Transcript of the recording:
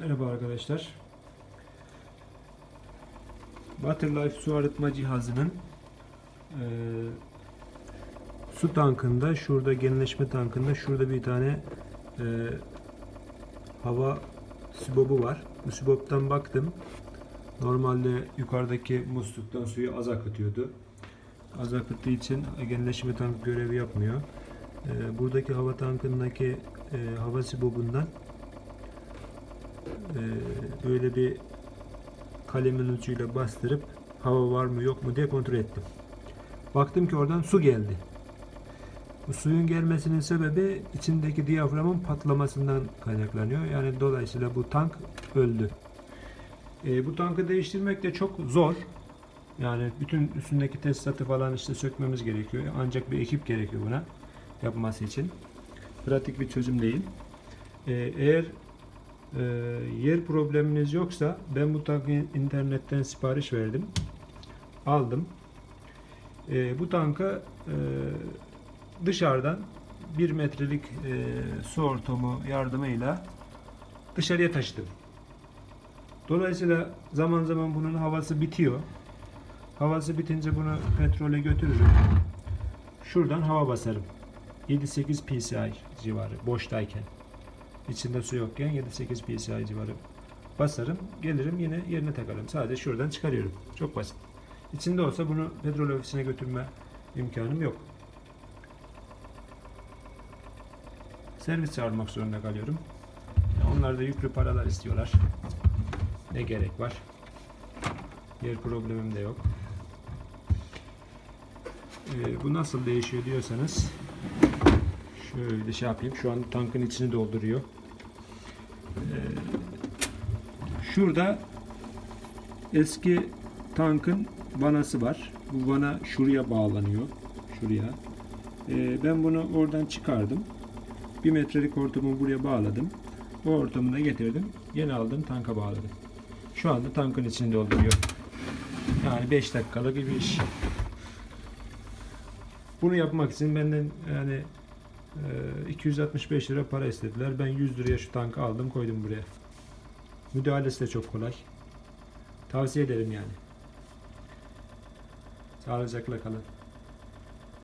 Merhaba arkadaşlar. Waterlife su arıtma cihazının eee, su tankında, şurada genleşme tankında, şurada bir tane eee, hava sibobu var. Bu siboptan baktım. Normalde yukarıdaki musluktan suyu az akıtıyordu. Az akıttığı için genleşme tank görevi yapmıyor. Eee, buradaki hava tankındaki eee, hava sibobundan böyle bir kalemin ucuyla bastırıp hava var mı yok mu diye kontrol ettim. Baktım ki oradan su geldi. Bu suyun gelmesinin sebebi içindeki diyaframın patlamasından kaynaklanıyor. Yani dolayısıyla bu tank öldü. Ee, bu tankı değiştirmek de çok zor. Yani bütün üstündeki tesisatı falan işte sökmemiz gerekiyor. Ancak bir ekip gerekiyor buna yapması için. Pratik bir çözüm değil. Ee, eğer ee, yer probleminiz yoksa ben bu tankı internetten sipariş verdim. Aldım. Ee, bu tanka e, dışarıdan 1 metrelik e, su ortamı yardımıyla dışarıya taşıdım. Dolayısıyla zaman zaman bunun havası bitiyor. Havası bitince bunu petrole götürürüm. Şuradan hava basarım. 7-8 psi civarı boştayken. İçinde su yokken 7-8 psi civarı basarım. Gelirim yine yerine takarım. Sadece şuradan çıkarıyorum. Çok basit. İçinde olsa bunu petrol ofisine götürme imkanım yok. Servis çağırmak zorunda kalıyorum. Onlar da yüklü paralar istiyorlar. Ne gerek var? Yer problemim de yok. Ee, bu nasıl değişiyor diyorsanız Şöyle şey yapayım. Şu an tankın içini dolduruyor. Ee, şurada eski tankın vanası var. Bu vana şuraya bağlanıyor. Şuraya. Ee, ben bunu oradan çıkardım. Bir metrelik hortumu buraya bağladım. O hortumu da getirdim. Yeni aldım tanka bağladım. Şu anda tankın içini dolduruyor. Yani 5 dakikalık bir iş. Bunu yapmak için benden yani 265 lira para istediler. Ben 100 liraya şu tankı aldım koydum buraya. Müdahalesi de çok kolay. Tavsiye ederim yani. Sağlıcakla kalın.